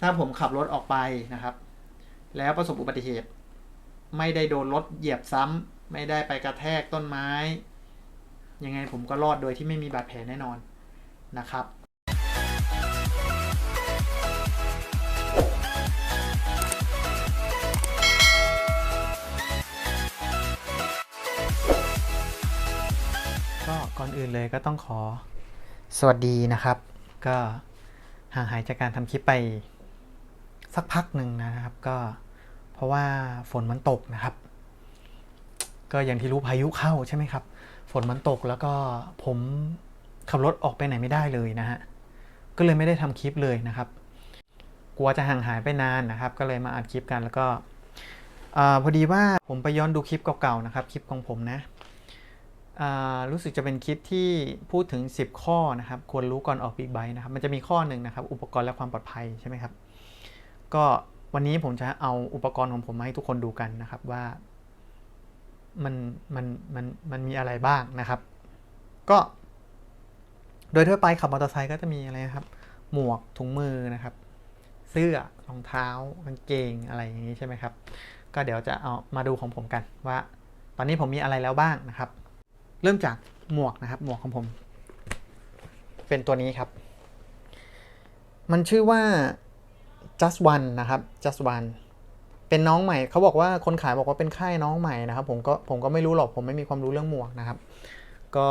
ถ้าผมขับรถออกไปนะครับ แล้วประสบอุบัติเหตุ ไม่ได้โดนรถเหยียบซ้ำไม่ได้ไปกระแทกต้นไม้ ยังไงผมก็รอดโดยที่ไม่มีบาดแผลแน่นอนนะครับก็ก่อนอื่นเลยก็ต้องขอ สวัสดีนะครับ ก็ห่างหายจากการทำคลิปไป สักพักหนึ่งนะครับ ก็เพราะว่าฝนมันตกนะครับ ก็อย่างที่รู้พายุเข้าใช่ไหมครับ ฝนมันตกแล้วก็ผมขับรถออกไปไหนไม่ได้เลยนะฮะก็เลยไม่ได้ทำคลิปเลยนะครับกลัวจะห่างหายไปนานนะครับ ก็เลยมาอัดคลิปกันแล้วก็พอดีว่าผมไปย้อนดูคลิปเก่าๆนะครับ คลิปของผมนะรู้สึกจะเป็นคลิปที่พูดถึง 10 ข้อนะครับ ควรรู้ก่อนออกบิ๊กไบค์นะครับ มันจะมีข้อหนึ่งนะครับ อุปกรณ์และความปลอดภัยใช่ไหมครับ ก็วันนี้ผมจะเอาอุปกรณ์ของผมมาให้ทุกคนดูกันนะครับว่ามันมันมันมันมีอะไรบ้างนะครับ ก็โดยทั่วไปขับมอเตอร์ไซค์ก็จะมีอะไรนะครับ หมวกถุงมือนะครับ เสื้อรองเท้ากางเกงอะไรอย่างนี้ใช่ไหมครับ ก็เดี๋ยวจะเอามาดูของผมกันว่า ตอนนี้ผมมีอะไรแล้วบ้างนะครับ เริ่มจากหมวกนะครับ หมวกของผม เป็นตัวนี้ครับ มันชื่อว่า just one นะครับ just one เป็นน้องใหม่เขาบอกว่าคนขายบอกว่าเป็นค่ายน้องใหม่นะครับ ผมก็ผมก็ไม่รู้หรอกผมไม่มีความรู้เรื่องหมวกนะครับ ก็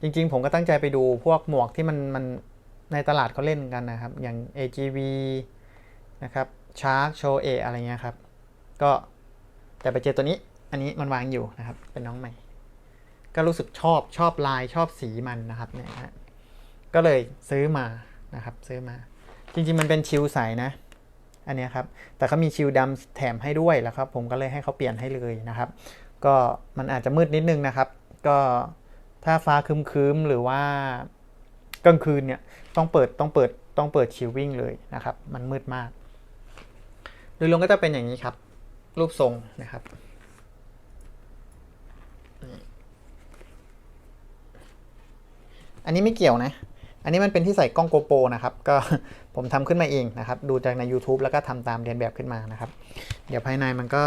จริงๆ ผมก็ตั้งใจไปดูพวกหมวกที่มันมันในตลาดเขาเล่นกันนะครับ อย่าง AGV นะครับ Shark Show A อะไรเงี้ยครับ ก็แต่ไปเจอตัวนี้ อันนี้มันวางอยู่นะครับ เป็นน้องใหม่ ก็รู้สึกชอบชอบลายชอบสีมันนะครับเนี่ยฮะก็เลยซื้อมานะครับ ซื้อมา จริงๆมันเป็นชิลใสนะ อันนี้ครับ แต่เขามีชิลดำแถมให้ด้วยแล้วครับ ผมก็เลยให้เขาเปลี่ยนให้เลยนะครับ ก็มันอาจจะมืดนิดนึงนะครับ ก็ถ้าฟ้าครึ้มๆหรือว่ากลางคืนเนี่ยต้องเปิดต้องเปิดต้องเปิดชิลวิ่งเลยนะครับ มันมืดมากโดยรวมก็จะเป็นอย่างนี้ครับ รูปทรงนะครับอันนี้ไม่เกี่ยวนะ อันนี้มันเป็นที่ใส่กล้องโกโปรนะครับ ก็ ผมทำขึ้นมาเองนะครับ ดูจากใน YouTube แล้วก็ทำตามเรียนแบบขึ้นมานะครับ เดี๋ยวภายในมันก็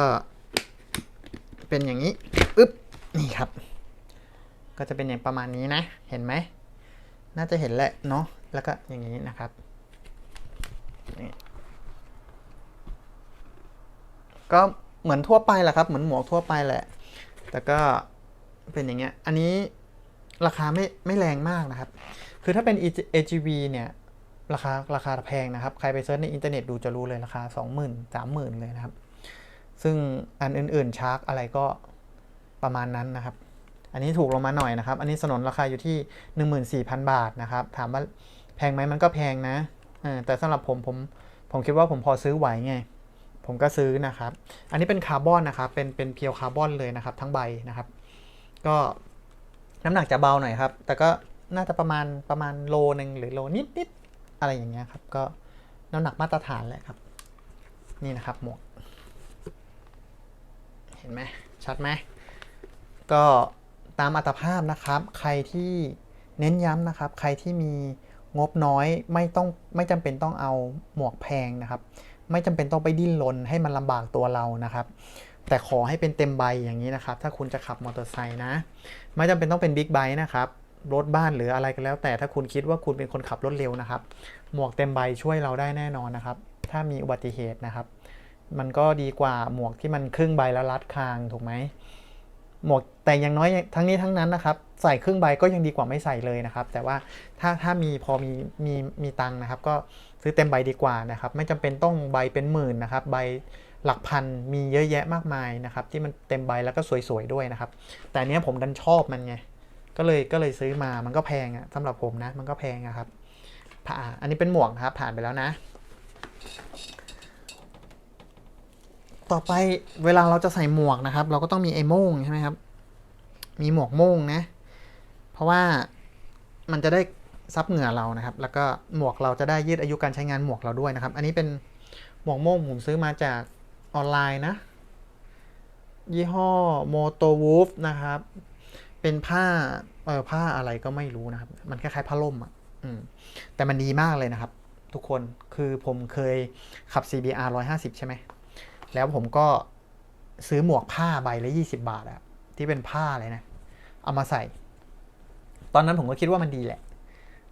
เป็นอย่างนี้อึ๊บนี่ครับ ก็จะเป็นอย่างประมาณนี้นะ เห็นไหม น่าจะเห็นแหละเนาะแล้วก็อย่างนี้นะครับนี่ก็เหมือนทั่วไปแหละครับ เหมือนหมวกทั่วไปแหละ แต่ก็เป็นอย่างเงี้ย อันนี้ราคาไม่ไม่แรงมากนะครับ คือถ้าเป็น AGV เนี่ย ราคาราคาแพงนะครับ ใครไปเซิร์ชในอินเทอร์เน็ตดูจะรู้เลยราคา 20,000 30,000 เลยนะครับ ซึ่งอันอื่นๆชาร์กอะไรก็ประมาณนั้นนะครับ อันนี้ถูกลงมาหน่อยนะครับ อันนี้สนนราคาอยู่ที่ 14,000 บาทนะครับ ถามว่าแพงไหมมันก็แพงนะแต่สำหรับผมผมผมคิดว่าผมพอซื้อไหวไง ผมก็ซื้อนะครับ อันนี้เป็นคาร์บอนนะครับ เป็นเป็นเพียวคาร์บอนเลยนะครับ ทั้งใบนะครับ ก็น้ำหนักจะเบาหน่อยครับ แต่ก็น่าจะประมาณประมาณโลหนึ่งหรือโลนิดนิดๆ อะไรอย่างเงี้ยครับ ก็น้ำหนักมาตรฐานแหละครับ นี่นะครับหมวก เห็นไหมชัดไหม ก็ตามอัตภาพนะครับ ใครที่เน้นย้ำนะครับ ใครที่มีงบน้อยไม่ต้องไม่จำเป็นต้องเอาหมวกแพงนะครับ ไม่จำเป็นต้องไปดิ้นรนให้มันลำบากตัวเรานะครับแต่ขอให้เป็นเต็มใบอย่างนี้นะครับ ถ้าคุณจะขับมอเตอร์ไซค์นะ ไม่จำเป็นต้องเป็นบิ๊กไบค์นะครับ รถบ้านหรืออะไรก็แล้ว แต่ถ้าคุณคิดว่าคุณเป็นคนขับรถเร็วนะครับ หมวกเต็มใบช่วยเราได้แน่นอนนะครับ ถ้ามีอุบัติเหตุนะครับ มันก็ดีกว่าหมวกที่มันครึ่งใบแล้วรัดคางถูกไหมหมวกแต่อยังน้อยทั้งนี้ทั้งนั้นนะครับ ใส่ครึ่งใบก็ยังดีกว่าไม่ใส่เลยนะครับ แต่ว่าถ้าถ้ามีพอมีมีมีตังนะครับ ก็ซื้อเต็มใบดีกว่านะครับ ไม่จำเป็นต้องใบเป็นหมื่นนะครับ ใบหลักพันมีเยอะแยะมากมายนะครับ ที่มันเต็มใบแล้วก็สวยๆด้วยนะครับ แต่เนี้ยผมดันชอบมันไง ก็เลยก็เลยซื้อมามันก็แพงอะสำหรับผมนะ มันก็แพงอะครับผ่าอันนี้เป็นหมวกครับ ผ่านไปแล้วนะ ต่อไปเวลาเราจะใส่หมวกนะครับ เราก็ต้องมีไอ้โม่งใช่ไหมครับ มีหมวกโม่งนะ เพราะว่ามันจะได้ซับเหงื่อเรานะครับ แล้วก็หมวกเราจะได้ยืดอายุการใช้งานหมวกเราด้วยนะครับ อันนี้เป็นหมวกโม่งผมซื้อมาจากออนไลน์นะ ยี่ห้อ Moto Wolf นะครับ เป็นผ้าเออผ้าอะไรก็ไม่รู้นะครับ มันคล้ายๆผ้าล่มอะอืมแต่มันดีมากเลยนะครับ ทุกคนคือผมเคยขับ CBR 150 ใช่ไหม แล้วผมก็ซื้อหมวกผ้าใบละ 20 บาทอะที่เป็นผ้าเลยนะ เอามาใส่ ตอนนั้นผมก็คิดว่ามันดีแหละ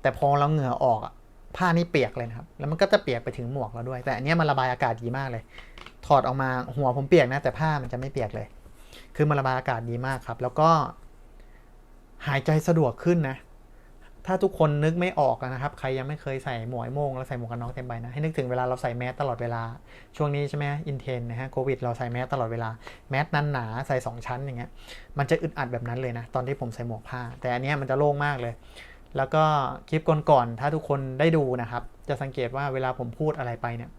แต่พอเราเหงื่อออกอะผ้านี่เปียกเลยนะครับ แล้วมันก็จะเปียกไปถึงหมวกเราด้วย แต่อันนี้มันระบายอากาศดีมากเลย ถอดออกมาหัวผมเปียกนะ แต่ผ้ามันจะไม่เปียกเลย คือมันระบายอากาศดีมากครับ แล้วก็ หายใจสะดวกขึ้นนะ ถ้าทุกคนนึกไม่ออกนะครับ ใครยังไม่เคยใส่หมวกโมงแล้วใส่หมวกกันน็อกเต็มใบนะ ให้นึกถึงเวลาเราใส่แมสตลอดเวลา ช่วงนี้ใช่ไหมอินเทนนะฮะโควิดเราใส่แมสตลอดเวลา แมสนั้นหนาใส่สองชั้นอย่างเงี้ย มันจะอึดอัดแบบนั้นเลยนะ ตอนที่ผมใส่หมวกผ้า แต่อันนี้มันจะโล่งมากเลย แล้วก็คลิปก่อนๆ ถ้าทุกคนได้ดูนะครับ จะสังเกตว่าเวลาผมพูดอะไรไปเนี่ย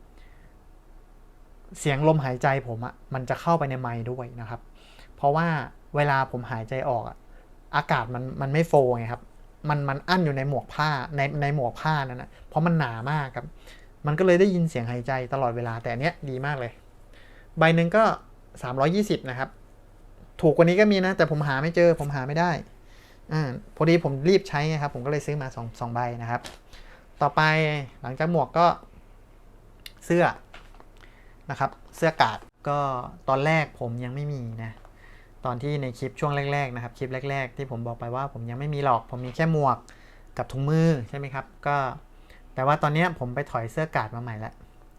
เสียงลมหายใจผมอะมันจะเข้าไปในไมค์ด้วยนะครับ เพราะว่าเวลาผมหายใจออกอะ อากาศมันมันไม่โฟไงครับ มันมันอั้นอยู่ในหมวกผ้าในในหมวกผ้านั่นนะเพราะมันหนามากครับ มันก็เลยได้ยินเสียงหายใจตลอดเวลาแต่อันเนี้ยดีมากเลย ใบหนึ่งก็ 320 นะครับ ถูกกว่านี้ก็มีนะ แต่ผมหาไม่เจอผมหาไม่ได้อ่าพอดีผมรีบใช้ไงครับ ผมก็เลยซื้อมา2 2ใบนะครับ ต่อไปหลังจากหมวกก็เสื้อนะครับ เสื้อกาดก็ตอนแรกผมยังไม่มีนะ ตอนที่ในคลิปช่วงแรกๆนะครับคลิปแรก ๆ ที่ผมบอกไปว่าผมยังไม่มีหรอก ผมมีแค่หมวกกับถุงมือใช่ไหมครับ ก็แต่ว่าตอนนี้ผมไปถอยเสื้อกาดมาใหม่แล้ว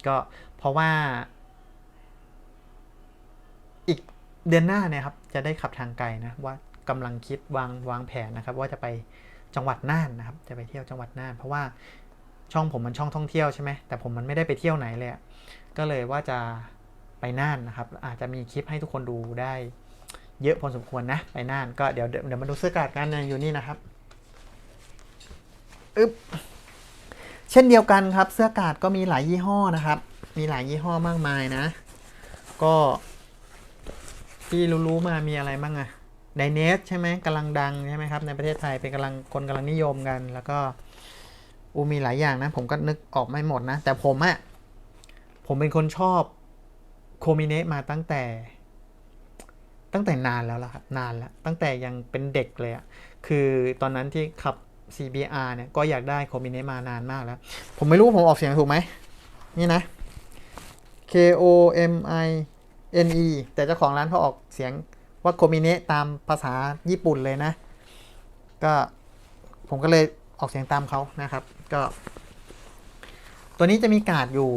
ก็เพราะว่า อีกเดือนหน้าเนี่ยครับจะได้ขับทางไกลนะว่ากำลังคิดวางวางแผนนะครับ ว่าจะไปจังหวัดน่านนะครับ จะไปเที่ยวจังหวัดน่าน เพราะว่าช่องผมมันช่องท่องเที่ยวใช่ไหมแต่ผมมันไม่ได้ไปเที่ยวไหนเลยก็เลยว่าจะไปน่านนะครับ อาจจะมีคลิปให้ทุกคนดูได้ เยอะพอสมควรนะไปน่านก็เดี๋ยวเดี๋ยวมาดูเสื้อกาดกันนะอยู่นี่นะครับอึ๊บเช่นเดียวกันครับ เสื้อกาดก็มีหลายยี่ห้อนะครับ มีหลายยี่ห้อมากมายนะ ก็ที่รู้ๆมามีอะไรบ้างอะไดเนสใช่ไหมกำลังดังใช่ไหมครับในประเทศไทยเป็นกำลังคนกำลังนิยมกัน แล้วก็อูมีหลายอย่างนะ ผมก็นึกออกไม่หมดนะ แต่ผมอะผมเป็นคนชอบโคมิเนะมาตั้งแต่ ตั้งแต่นานแล้วล่ะครับนานแล้วตั้งแต่ยังเป็นเด็กเลยอะคือตอนนั้นที่ขับ CBR เนี่ยก็อยากได้โคมิเนมานานมากแล้ว ผมไม่รู้ผมออกเสียงถูกไหม นี่นะ K O M I N E แต่เจ้าของร้านเขาออกเสียงว่าโคมิเนะตามภาษาญี่ปุ่นเลยนะ ก็ผมก็เลยออกเสียงตามเขานะครับ ก็ ตัวนี้จะมีกาดอยู่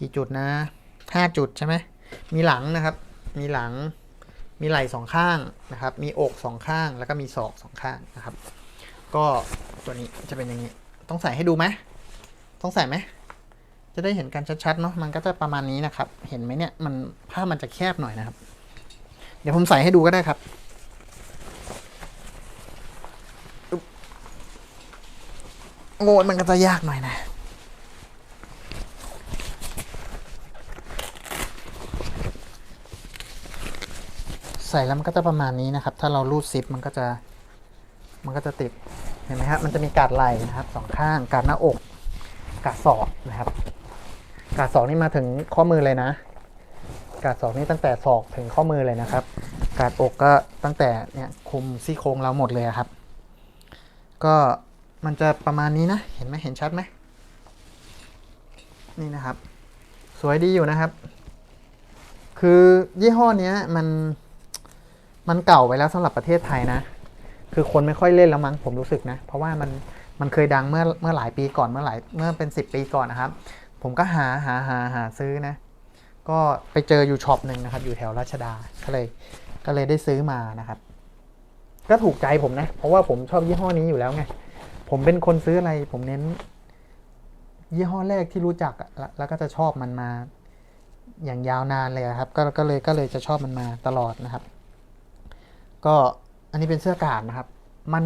กี่จุดนะห้าจุดใช่ไหม มีหลังนะครับ มีหลัง มีไหล่สองข้างนะครับ มีอกสองข้าง แล้วก็มีศอกสองข้างนะครับ ก็ตัวนี้จะเป็นอย่างนี้ ต้องใส่ให้ดูไหม ต้องใส่ไหม จะได้เห็นกันชัดๆเนาะ มันก็จะประมาณนี้นะครับ เห็นไหมเนี่ย มันผ้ามันจะแคบหน่อยนะครับ เดี๋ยวผมใส่ให้ดูก็ได้ครับโอ้มันก็จะยากหน่อยนะ ใส่แล้วมันก็จะประมาณนี้นะครับ ถ้าเรารูดซิปมันก็จะมันก็จะติดเห็นไหมครับมันจะมีกาดไหล่นะครับสองข้างกาดหน้าอก กาดศอกนะครับ กาดศอกนี่มาถึงข้อมือเลยนะ กาดศอกนี่ตั้งแต่ศอกถึงข้อมือเลยนะครับ กาดอกก็ตั้งแต่เนี่ยคุมซี่โครงเราหมดเลยครับ ก็มันจะประมาณนี้นะ เห็นไหมเห็นชัดไหมนี่นะครับ สวยดีอยู่นะครับ คือยี่ห้อนี้มัน มันเก่าไปแล้วสำหรับประเทศไทยนะ คือคนไม่ค่อยเล่นแล้วมั้งผมรู้สึกนะ เพราะว่ามันมันเคยดังเมื่อเมื่อหลายปีก่อนเมื่อหลายเมื่อเป็น 10 ปีก่อนนะครับ ผมก็หาหาหาหาซื้อนะ ก็ไปเจออยู่ช็อปหนึ่งนะครับ อยู่แถวราชดาก็เลยก็เลยได้ซื้อมานะครับ ก็ถูกใจผมนะ เพราะว่าผมชอบยี่ห้อนี้อยู่แล้วไงผมเป็นคนซื้ออะไร ผมเน้น ยี่ห้อแรกที่รู้จักอะแล้วก็จะชอบมันมา อย่างยาวนานเลยครับ ก็ก็เลยก็เลยจะชอบมันมาตลอดนะครับ ก็อันนี้เป็นเสื้อกาดนะครับ มัน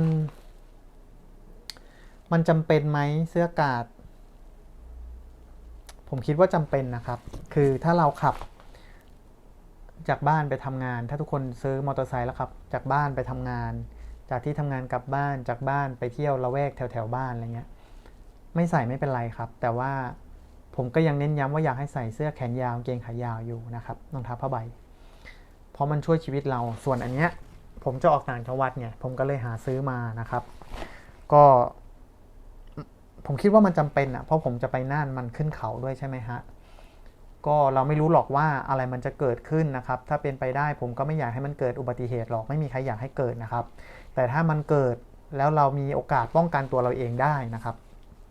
มันจำเป็นไหมเสื้อกาด ผมคิดว่าจำเป็นนะครับ คือถ้าเราขับ จากบ้านไปทำงาน ถ้าทุกคนซื้อมอเตอร์ไซค์แล้วขับ จากบ้านไปทำงาน จากที่ทำงานกลับบ้านจากบ้านไปเที่ยวละแวกแถวแถวบ้านอะไรเงี้ย ไม่ใส่ไม่เป็นไรครับ แต่ว่าผมก็ยังเน้นย้ำว่าอยากให้ใส่เสื้อแขนยาวกางเกงขายาวอยู่นะครับรองเท้าผ้าใบ เพราะมันช่วยชีวิตเรา ส่วนอันเนี้ย ผมจะออกต่างจังหวัดเนี่ยผมก็เลยหาซื้อมานะครับ ก็ ผมคิดว่ามันจำเป็นอะเพราะผมจะไปน่านมันขึ้นเขาด้วยใช่ไหมฮะก็เราไม่รู้หรอกว่าอะไรมันจะเกิดขึ้นนะครับ ถ้าเป็นไปได้ผมก็ไม่อยากให้มันเกิดอุบัติเหตุหรอกไม่มีใครอยากให้เกิดนะครับ แต่ถ้ามันเกิดแล้วเรามีโอกาสป้องกันตัวเราเองได้นะครับ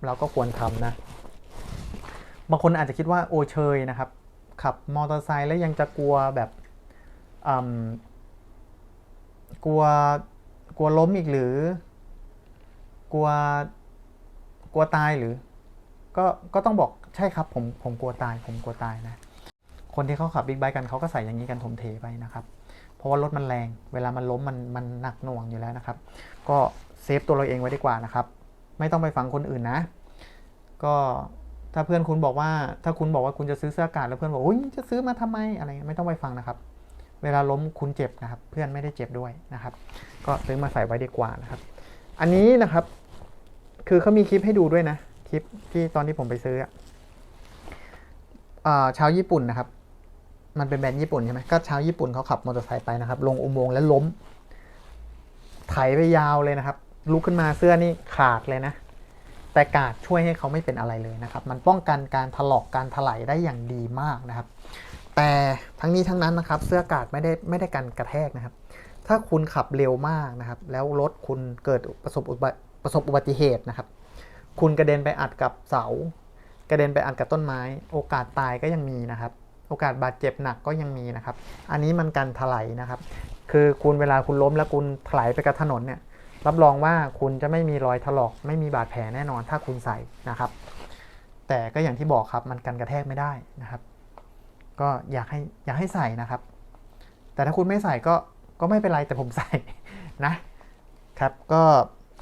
เราก็ควรทำนะ บางคนอาจจะคิดว่าโอเชยนะครับขับมอเตอร์ไซค์แล้วยังจะกลัวแบบอืม กลัวกลัวล้มอีกหรือ กลัวกลัวตายหรือ ก็ก็ต้องบอกใช่ครับผมผมกลัวตาย ผมกลัวตายนะ คนที่เขาขับบิ๊กไบค์กันเขาก็ใส่อย่างนี้กันถมเทไปนะครับ เพราะว่ารถมันแรง เวลามันล้มมันมันหนักหน่วงอยู่แล้วนะครับ ก็เซฟตัวเราเองไว้ดีกว่านะครับ ไม่ต้องไปฟังคนอื่นนะ ก็ถ้าเพื่อนคุณบอกว่าถ้าคุณบอกว่าคุณจะซื้อเสื้ออากาศแล้วเพื่อนบอกอุ้ยจะซื้อมาทำไมอะไรไม่ต้องไปฟังนะครับ เวลาล้มคุณเจ็บนะครับ เพื่อนไม่ได้เจ็บด้วยนะครับ ก็ซื้อมาใส่ไว้ดีกว่านะครับ อันนี้นะครับ คือเขามีคลิปให้ดูด้วยนะ คลิปที่ตอนที่ผมไปซื้ออะอ่าชาวญี่ปุ่นนะครับ มันเป็นแบรนด์ญี่ปุ่นใช่ไหมก็ชาวญี่ปุ่นเขาขับมอเตอร์ไซค์ไปนะครับ ลงอุโมงค์แล้วล้ม ไถไปยาวเลยนะครับ ลุกขึ้นมาเสื้อนี่ขาดเลยนะแต่กาดช่วยให้เขาไม่เป็นอะไรเลยนะครับ มันป้องกันการถลอกการถลายได้อย่างดีมากนะครับ แต่ทั้งนี้ทั้งนั้นนะครับ เสื้อกาดไม่ได้ไม่ได้กันกระแทกนะครับ ถ้าคุณขับเร็วมากนะครับ แล้วรถคุณเกิดประสบอุบัติประสบอุบัติเหตุนะครับ คุณกระเด็นไปอัดกับเสา กระเด็นไปอัดกับต้นไม้ โอกาสตายก็ยังมีนะครับ โอกาสบาดเจ็บหนักก็ยังมีนะครับ อันนี้มันกันถลายนะครับ คือคุณเวลาคุณล้มแล้วคุณถลายไปกับถนนเนี่ย รับรองว่าคุณจะไม่มีรอยถลอก ไม่มีบาดแผลแน่นอนถ้าคุณใส่นะครับ แต่ก็อย่างที่บอกครับมันกันกระแทกไม่ได้นะครับ ก็อยากให้อยากให้ใส่นะครับ แต่ถ้าคุณไม่ใส่ก็ก็ไม่เป็นไรแต่ผมใส่นะครับก็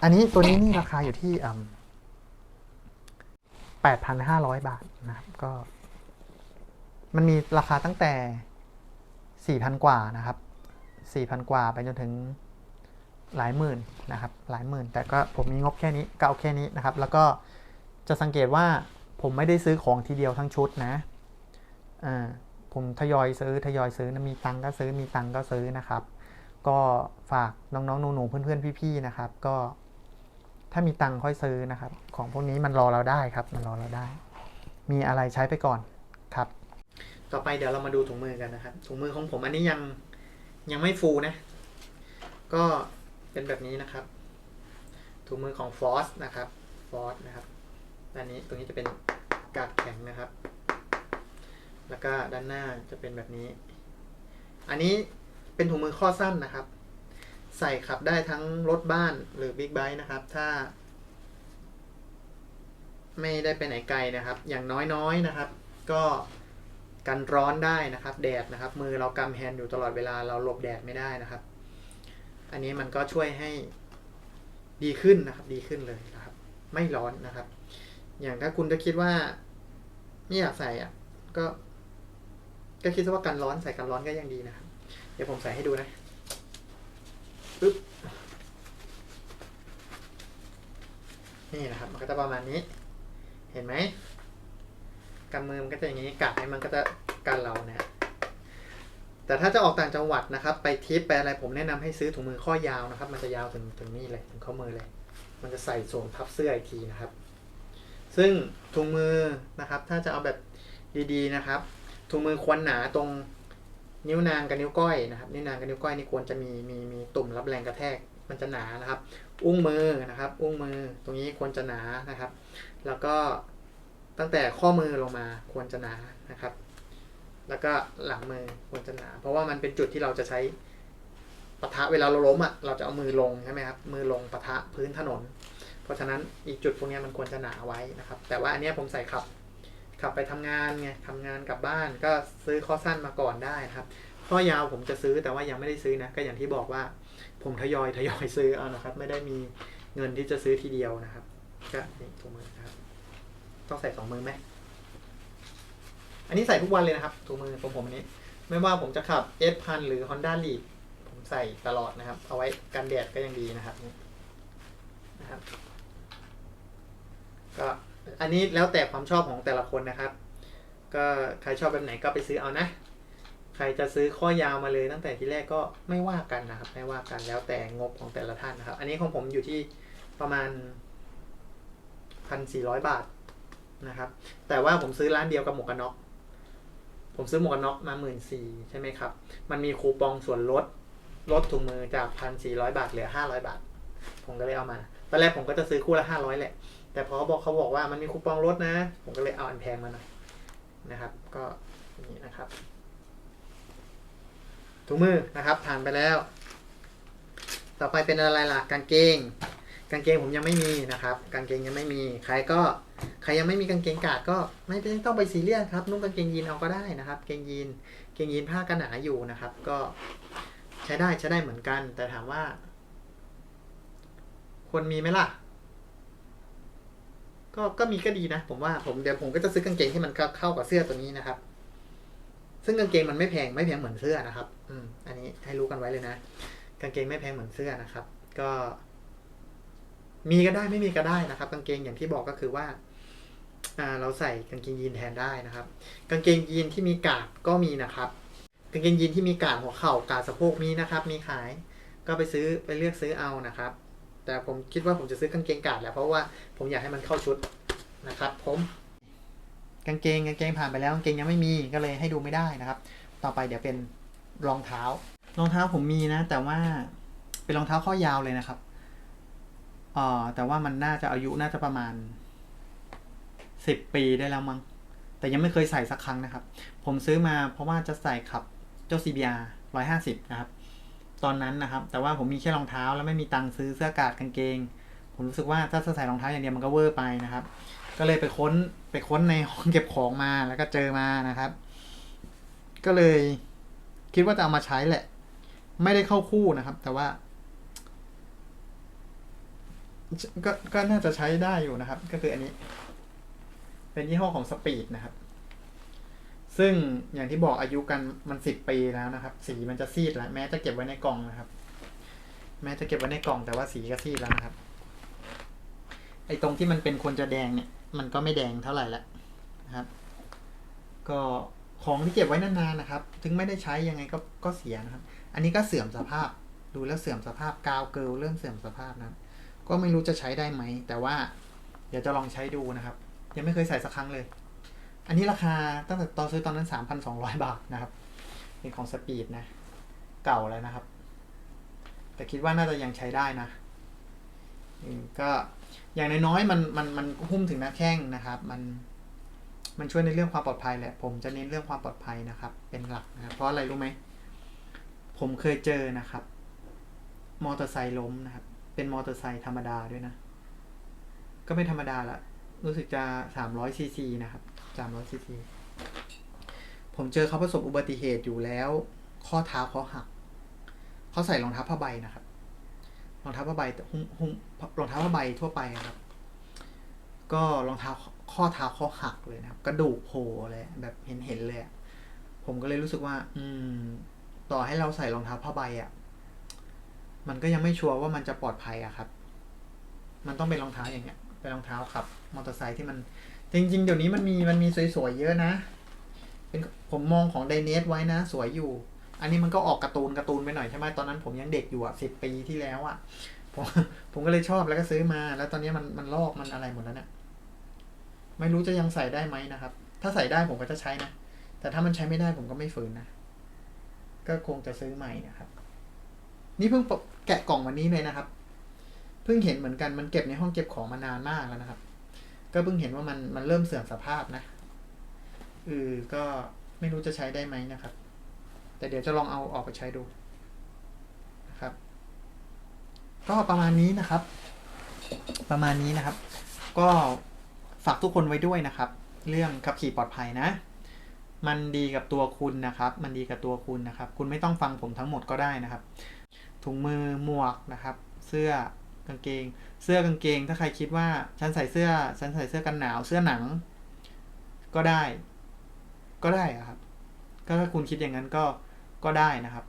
อันนี้ตัวนี้นี่ราคาอยู่ที่แปดพันห้าร้อยบาทนะครับก็ มันมีราคาตั้งแต่สี่พันกว่านะครับสี่พันกว่าไปจนถึงหลายหมื่นนะครับหลายหมื่น แต่ก็ผมมีงบแค่นี้ก็เอาแค่นี้นะครับ แล้วก็จะสังเกตว่าผมไม่ได้ซื้อของทีเดียวทั้งชุดนะ อ่าผมทยอยซื้อทยอยซื้อนะมีตังก็ซื้อมีตังก็ซื้อนะครับ ก็ฝากน้องๆหนูๆเพื่อนๆพี่ๆนะครับ ก็ ถ้ามีตังค่อยซื้อนะครับ ของพวกนี้มันรอเราได้ครับ มันรอเราได้ มีอะไรใช้ไปก่อนครับ ต่อไปเดี๋ยวเรามาดูถุงมือกันนะครับ ถุงมือของผมอันนี้ยังยังไม่ฟูนะ ก็เป็นแบบนี้นะครับ ถุงมือของฟอสนะครับฟอสนะครับด้านนี้ตรงนี้จะเป็นกากแข็งนะครับ แล้วก็ด้านหน้าจะเป็นแบบนี้ อันนี้เป็นถุงมือข้อสั้นนะครับ ใส่ขับได้ทั้งรถบ้านหรือบิ๊กไบค์นะครับ ถ้า ไม่ได้ไปไหนไกลนะครับ อย่างน้อยๆนะครับ ก็กันร้อนได้นะครับ แดดนะครับ มือเรากำแฮนด์อยู่ตลอดเวลาเราหลบแดดไม่ได้นะครับ อันนี้มันก็ช่วยให้ดีขึ้นนะครับ ดีขึ้นเลยนะครับ ไม่ร้อนนะครับ อย่างถ้าคุณจะคิดว่าไม่อยากใส่อะ ก็ ก็คิดว่ากันร้อนใส่กันร้อนก็ยังดีนะครับ เดี๋ยวผมใส่ให้ดูนะปึ๊บนี่นะครับ มันก็จะประมาณนี้ เห็นไหมกำมือมันก็จะอย่างนี้กัดให้มันก็จะกันเรานะแต่ถ้าจะออกต่างจังหวัดนะครับ ไปทริปไปอะไรผมแนะนำให้ซื้อถุงมือข้อยาวนะครับ มันจะยาวถึงถึงนี่เลยถึงข้อมือเลย มันจะใส่สวมทับเสื้ออีกทีนะครับ ซึ่งถุงมือนะครับ ถ้าจะเอาแบบดีๆนะครับ ถุงมือควรหนาตรงนิ้วนางกับนิ้วก้อยนะครับ นิ้วนางกับนิ้วก้อยนี่ควรจะมีมีมีตุ่มรับแรงกระแทกมันจะหนานะครับ อุ้งมือนะครับ อุ้งมือตรงนี้ควรจะหนานะครับ แล้วก็ตั้งแต่ข้อมือลงมาควรจะหนานะครับ แล้วก็หลังมือควรจะหนา เพราะว่ามันเป็นจุดที่เราจะใช้ปะทะเวลาเราล้มอะเราจะเอามือลงใช่ไหมครับมือลงปะทะพื้นถนน เพราะฉะนั้นอีกจุดพวกนี้มันควรจะหนาไว้นะครับ แต่ว่าอันนี้ผมใส่ขับ ขับไปทำงานไงทำงานกลับบ้านก็ซื้อข้อสั้นมาก่อนได้ครับ ข้อยาวผมจะซื้อแต่ว่ายังไม่ได้ซื้อนะ ก็อย่างที่บอกว่า ผมทยอยทยอยซื้อเอานะครับ ไม่ได้มีเงินที่จะซื้อทีเดียวนะครับก็นี่ถุงมือครับ ต้องใส่สองมือไหมอันนี้ใส่ทุกวันเลยนะครับถุงมือของผมอันนี้ ไม่ว่าผมจะขับ S พันหรือ Honda l e a d ผมใส่ตลอดนะครับ เอาไว้กันแดดก็ยังดีนะครับนะครับ ก็ อันนี้แล้วแต่ความชอบของแต่ละคนนะครับ ก็ใครชอบแบบไหนก็ไปซื้อเอานะ ใครจะซื้อข้อยาวมาเลยตั้งแต่ที่แรกก็ไม่ว่ากันนะครับ ไม่ว่ากันแล้วแต่งบของแต่ละท่านนะครับ อันนี้ของผมอยู่ที่ประมาณพันสี่ร้อยบาทนะครับ แต่ว่าผมซื้อร้านเดียวกับหมวกกันน็อกผมซื้อหมวกกันน็อกมาหมื่นสี่ใช่ไหมครับ มันมีคูปองส่วนลดลดถุงมือจากพันสี่ร้อยบาทเหลือห้าร้อยบาท ผมก็เลยเอามา ตอนแรกผมก็จะซื้อคู่ละห้าร้อยแหละ แต่พอเขาบอกเขาบอกว่ามันมีคูปองลดนะ ผมก็เลยเอาอันแพงมาหน่อยนะครับ ก็นี่นะครับถุงมือนะครับผ่านไปแล้ว ต่อไปเป็นอะไรล่ะกางเกง กางเกงผมยังไม่มีนะครับ กางเกงยังไม่มีใครก็ใครยังไม่มีกางเกงกาดก็ไม่ต้องไปซีเรียสครับนุ่งกางเกงยีนเอาก็ได้นะครับ เกงยีนเกงยีนผ้ากันหนาอยู่นะครับ ก็ใช้ได้ใช้ได้เหมือนกัน แต่ถามว่าควรมีไหมล่ะ ก็ก็มีก็ดีนะ ผมว่าผมเดี๋ยวผมก็จะซื้อกางเกงที่มันเข้ากับเสื้อตัวนี้นะครับ ซึ่งกางเกงมันไม่แพงไม่แพงเหมือนเสื้อนะครับ อืม อันนี้ให้รู้กันไว้เลยนะกางเกงไม่แพงเหมือนเสื้อนะครับ ก็ มีก็ได้ไม่มีก็ได้นะครับ กางเกงอย่างที่บอกก็คือว่า อ่า เราใส่กางเกงยีนแทนได้นะครับ กางเกงยีนที่มีกาดก็มีนะครับ กางเกงยีนที่มีกาดหัวเข่ากาดสะโพกมีนะครับ มีขาย ก็ไปซื้อไปเลือกซื้อเอานะครับ แต่ผมคิดว่าผมจะซื้อกางเกงกาดแหละเพราะว่าผมอยากให้มันเข้าชุดนะครับผมกางเกงกางเกงผ่านไปแล้วกางเกงยังไม่มีก็เลยให้ดูไม่ได้นะครับ ต่อไปเดี๋ยวเป็นรองเท้า รองเท้าผมมีนะ แต่ว่าเป็นรองเท้าข้อยาวเลยนะครับเอ่อแต่ว่ามันน่าจะอายุน่าจะประมาณสิบปีได้แล้วมั้งแต่ยังไม่เคยใส่สักครั้งนะครับ ผมซื้อมาเพราะว่าจะใส่ขับเจ้า CBR ร้อยห้าสิบนะครับ ตอนนั้นนะครับ แต่ว่าผมมีแค่รองเท้าแล้วไม่มีตังค์ซื้อเสื้อกาดกางเกง ผมรู้สึกว่าถ้าใส่รองเท้าอย่างเดียวมันก็เวอร์ไปนะครับ ก็เลยไปค้นไปค้นในห้องเก็บของมาแล้วก็เจอมานะครับ ก็เลยคิดว่าจะเอามาใช้แหละ ไม่ได้เข้าคู่นะครับ แต่ว่า ก็ก็น่าจะใช้ได้อยู่นะครับ ก็คืออันนี้ เป็นยี่ห้อของสปีดนะครับ ซึ่งอย่างที่บอกอายุกันมันสิบปีแล้วนะครับ สีมันจะซีดแล้วแม้จะเก็บไว้ในกล่องนะครับ แม้จะเก็บไว้ในกล่องแต่ว่าสีก็ซีดแล้วนะครับ ไอตรงที่มันเป็นควรจะแดงเนี่ย มันก็ไม่แดงเท่าไหร่แล้วนะครับ ก็ของที่เก็บไว้นานๆนะครับ ถึงไม่ได้ใช้ยังไงก็ก็เสียนะครับ อันนี้ก็เสื่อมสภาพ ดูแล้วเสื่อมสภาพกาวเกิลเริ่มเสื่อมสภาพนะก็ไม่รู้จะใช้ได้ไหม แต่ว่าเดี๋ยวจะลองใช้ดูนะครับ ยังไม่เคยใส่สักครั้งเลย อันนี้ราคาตั้งแต่ตอนซื้อตอนนั้น3,200บาทนะครับ เป็นของสปีดนะ เก่าแล้วนะครับ แต่คิดว่าน่าจะยังใช้ได้นะก็อย่างน้อยๆมันมันมันหุ้มถึงหน้าแข้งนะครับ มันมันช่วยในเรื่องความปลอดภัยแหละ ผมจะเน้นเรื่องความปลอดภัยนะครับ เป็นหลักนะเพราะอะไรรู้ไหมผมเคยเจอนะครับ มอเตอร์ไซค์ล้มนะครับ เป็นมอเตอร์ไซค์ธรรมดาด้วยนะ ก็ไม่ธรรมดาละรู้สึกจะสามร้อยซีซีนะครับ สามร้อยซีซีผมเจอเขาประสบอุบัติเหตุอยู่แล้ว ข้อเท้าเขาหัก เขาใส่รองเท้าผ้าใบนะครับ รองเท้าผ้าใบหุ้มหุ้มรองเท้าผ้าใบทั่วไปอะครับ ก็รองเท้าข้อเท้าเขาหักเลยนะครับ กระดูกโผล่เลยแบบเห็นเห็นเลยผมก็เลยรู้สึกว่า อืม ต่อให้เราใส่รองเท้าผ้าใบอะมันก็ยังไม่ชัวร์ว่ามันจะปลอดภัยอะครับ มันต้องเป็นรองเท้าอย่างเงี้ยเป็นรองเท้าขับ มอเตอร์ไซค์ที่มัน จริงๆ เดี๋ยวนี้มันมีมันมีสวยๆ เยอะนะ เป็นผมมองของไดเนสไว้นะ สวยอยู่ อันนี้มันก็ออกการ์ตูนการ์ตูนไปหน่อยใช่ไหมตอนนั้นผมยังเด็กอยู่อะสิบปีที่แล้วอะผมผมก็เลยชอบแล้วก็ซื้อมา แล้วตอนนี้มันมันลอกมันอะไรหมดแล้วเนี่ยไม่รู้จะยังใส่ได้ไหมนะครับ ถ้าใส่ได้ผมก็จะใช้นะ แต่ถ้ามันใช้ไม่ได้ผมก็ไม่ฝืนนะ ก็คงจะซื้อใหม่นะครับ นี่เพิ่งแกะกล่องวันนี้เลยนะครับ เพิ่งเห็นเหมือนกันมันเก็บในห้องเก็บของมานานมากแล้วนะครับ ก็เพิ่งเห็นว่ามันมันเริ่มเสื่อมสภาพนะเออก็ไม่รู้จะใช้ได้ไหมนะครับ แต่เดี๋ยวจะลองเอาออกไปใช้ดูนะครับ ก็ประมาณนี้นะครับ ประมาณนี้นะครับ ก็ฝากทุกคนไว้ด้วยนะครับ เรื่องขับขี่ปลอดภัยนะ มันดีกับตัวคุณนะครับ มันดีกับตัวคุณนะครับ คุณไม่ต้องฟังผมทั้งหมดก็ได้นะครับ ถุงมือหมวกนะครับ เสื้อกางเกง เสื้อกางเกง ถ้าใครคิดว่าฉันใส่เสื้อฉันใส่เสื้อกันหนาว เสื้อหนัง ก็ได้ ก็ได้ครับ ก็ถ้าคุณคิดอย่างนั้นก็ก็ได้นะครับ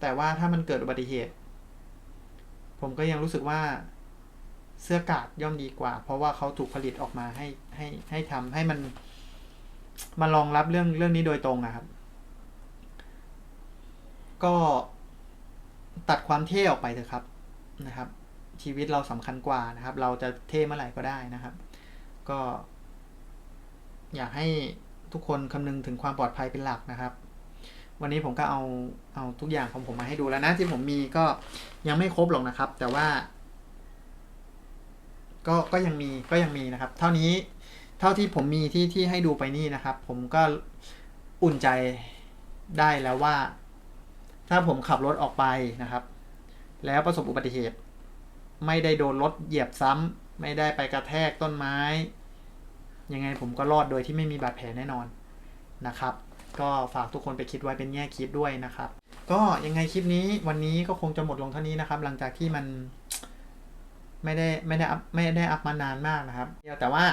แต่ว่าถ้ามันเกิดอุบัติเหตุ ผมก็ยังรู้สึกว่าเสื้อกาดย่อมดีกว่า เพราะว่าเขาถูกผลิตออกมาให้ให้ให้ทำให้มันมารองรับเรื่องเรื่องนี้โดยตรงอะครับ ก็ตัดความเท่ออกไปเถอะครับนะครับ ชีวิตเราสำคัญกว่านะครับ เราจะเท่เมื่อไหร่ก็ได้นะครับ ก็ อยากให้ทุกคนคำนึงถึงความปลอดภัยเป็นหลักนะครับ วันนี้ผมก็เอาเอาทุกอย่างของผมมาให้ดูแล้วนะ ที่ผมมีก็ยังไม่ครบหรอกนะครับ แต่ว่า ก็ก็ยังมีก็ยังมีนะครับ เท่านี้เท่าที่ผมมีที่ที่ให้ดูไปนี่นะครับ ผมก็อุ่นใจได้แล้วว่า ถ้าผมขับรถออกไปนะครับ แล้วประสบอุบัติเหตุ ไม่ได้โดนรถเหยียบซ้ำไม่ได้ไปกระแทกต้นไม้ ยังไงผมก็รอดโดยที่ไม่มีบาดแผลแน่นอนนะครับ ก็ฝากทุกคนไปคิดไว้เป็นแง่คิดด้วยนะครับ ก็ยังไงคลิปนี้วันนี้ก็คงจะหมดลงเท่านี้นะครับ หลังจากที่มันไม่ได้ไม่ได้อัพไม่ได้อัพมานานมากนะครับแต่ว่า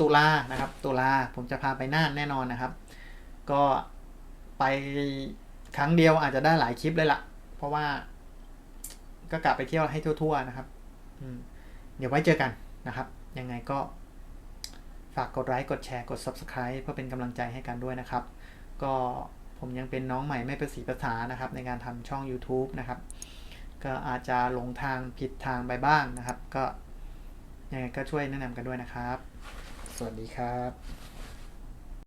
ตุลานะครับ ตุลาผมจะพาไปน่านแน่นอนนะครับ ก็ไปครั้งเดียวอาจจะได้หลายคลิปเลยละ่ะ เพราะว่า ก็กลับไปเที่ยวให้ทั่วๆนะครับเดี๋ยวไว้เจอกันนะครับ ยังไงก็ฝากกดไลค์กดแชร์กด Subscribe เพื่อเป็นกำลังใจให้กันด้วยนะครับ ก็ผมยังเป็นน้องใหม่ไม่ประสีภาษานะครับ ในการทำช่อง YouTube นะครับ ก็อาจจะหลงทางผิดทางไปบ้างนะครับ ก็ยังไงก็ช่วยแนะนำกันด้วยนะครับ สวัสดีครับ